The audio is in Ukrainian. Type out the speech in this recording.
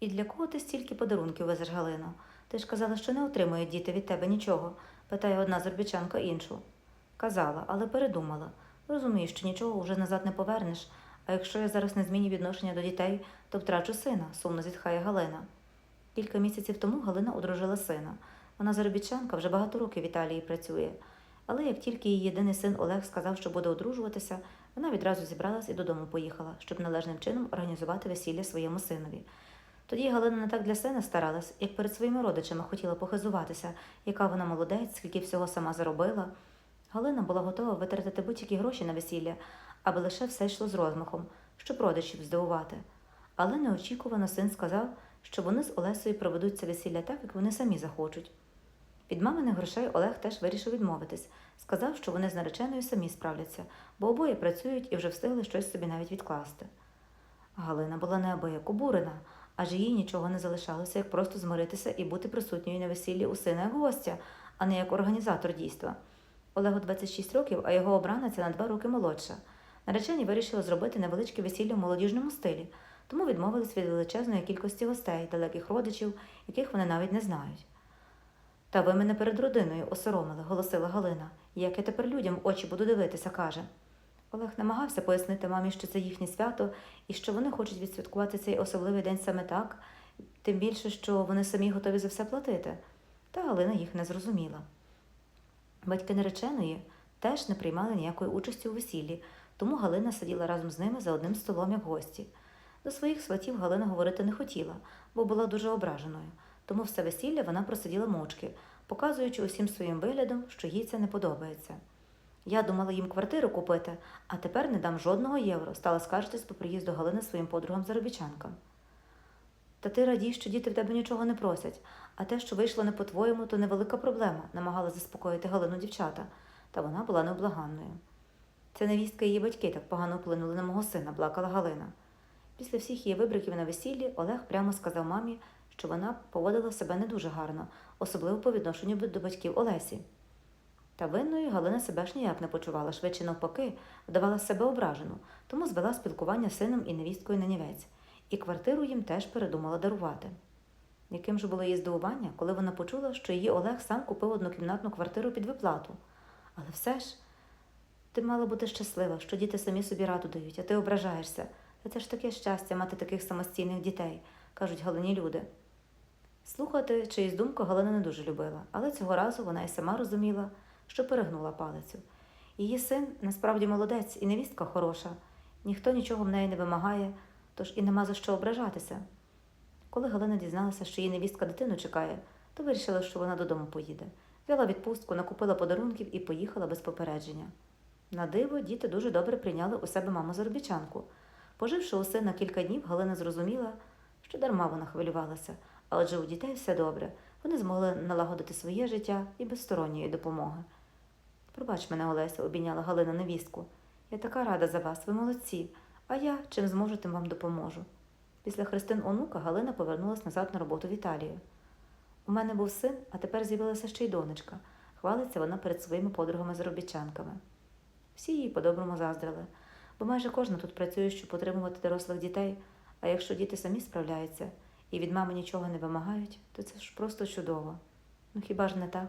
І для кого ти стільки подарунків везеш, Галино? Ти ж казала, що не отримують діти від тебе нічого, питає одна заробітчанка іншу. Казала, але передумала. Розумію, що нічого вже назад не повернеш, а якщо я зараз не зміню відношення до дітей, то втрачу сина, сумно зітхає Галина. Кілька місяців тому Галина одружила сина. Вона заробітчанка вже багато років в Італії працює. Але як тільки її єдиний син Олег сказав, що буде одружуватися, вона відразу зібралась і додому поїхала, щоб належним чином організувати весілля своєму синові. Тоді Галина не так для сина старалась, як перед своїми родичами хотіла похизуватися, яка вона молодець, скільки всього сама заробила. Галина була готова витратити будь-які гроші на весілля, аби лише все йшло з розмахом, щоб родичів здивувати. Але неочікувано син сказав, що вони з Олесею проведуть це весілля так, як вони самі захочуть. Від маминих грошей Олег теж вирішив відмовитись, сказав, що вони з нареченою самі справляться, бо обоє працюють і вже встигли щось собі навіть відкласти. Галина була неабияк обурена, адже їй нічого не залишалося, як просто змиритися і бути присутньою на весіллі у сина як гостя, а не як організатор дійства. Олегу 26 років, а його обраниця на два роки молодша. Наречені вирішили зробити невеличке весілля в молодіжному стилі, тому відмовились від величезної кількості гостей, далеких родичів, яких вони навіть не знають. Та ви мене перед родиною осоромили, голосила Галина. Як я тепер людям очі буду дивитися, каже. Олег намагався пояснити мамі, що це їхнє свято і що вони хочуть відсвяткувати цей особливий день саме так, тим більше, що вони самі готові за все платити. Та Галина їх не зрозуміла. Батьки нареченої теж не приймали ніякої участі у весіллі, тому Галина сиділа разом з ними за одним столом як гості. До своїх сватів Галина говорити не хотіла, бо була дуже ображеною, тому все весілля вона просиділа мовчки, показуючи усім своїм виглядом, що їй це не подобається. Я думала їм квартиру купити, а тепер не дам жодного євро, стала скаржитись по приїзду Галини своїм подругам заробітчанкам. Та ти радій, що діти в тебе нічого не просять, а те, що вийшло не по-твоєму, то невелика проблема, намагала заспокоїти Галину дівчата, та вона була необлаганною. Це невістка її батьки так погано вплинули на мого сина, плакала Галина. Після всіх її вибриків на весіллі Олег прямо сказав мамі, що вона поводила себе не дуже гарно, особливо по відношенню до батьків Олесі. Та винною Галина себе ж ніяк не почувала, швидше навпаки, вдавала себе ображену, тому звела спілкування з сином і невісткою на нівець, і квартиру їм теж передумала дарувати. Яким же було її здивування, коли вона почула, що її Олег сам купив однокімнатну квартиру під виплату. Але все ж ти мала бути щаслива, що діти самі собі раду дають, а ти ображаєшся. Та це ж таке щастя мати таких самостійних дітей, кажуть Галині люди. Слухати чиїсь думку Галина не дуже любила, але цього разу вона й сама розуміла, що перегнула палицю. Її син насправді молодець і невістка хороша, ніхто нічого в неї не вимагає, тож і нема за що ображатися. Коли Галина дізналася, що її невістка дитину чекає, то вирішила, що вона додому поїде. Взяла відпустку, накупила подарунків і поїхала без попередження. На диво, діти дуже добре прийняли у себе маму заробітчанку. Поживши у сина кілька днів, Галина зрозуміла, що дарма вона хвилювалася, а отже у дітей все добре. Вони змогли налагодити своє життя і без сторонньої допомоги. Пробач мене, Олеся, обійняла Галина невістку. Я така рада за вас, ви молодці, а я чим зможу, тим вам допоможу. Після хрестин онука Галина повернулася назад на роботу в Італію. У мене був син, а тепер з'явилася ще й донечка. Хвалиться вона перед своїми подругами-заробітчанками. Всі її по-доброму заздрили, бо майже кожна тут працює, щоб отримувати дорослих дітей, а якщо діти самі справляються і від мами нічого не вимагають, то це ж просто чудово. Ну хіба ж не так?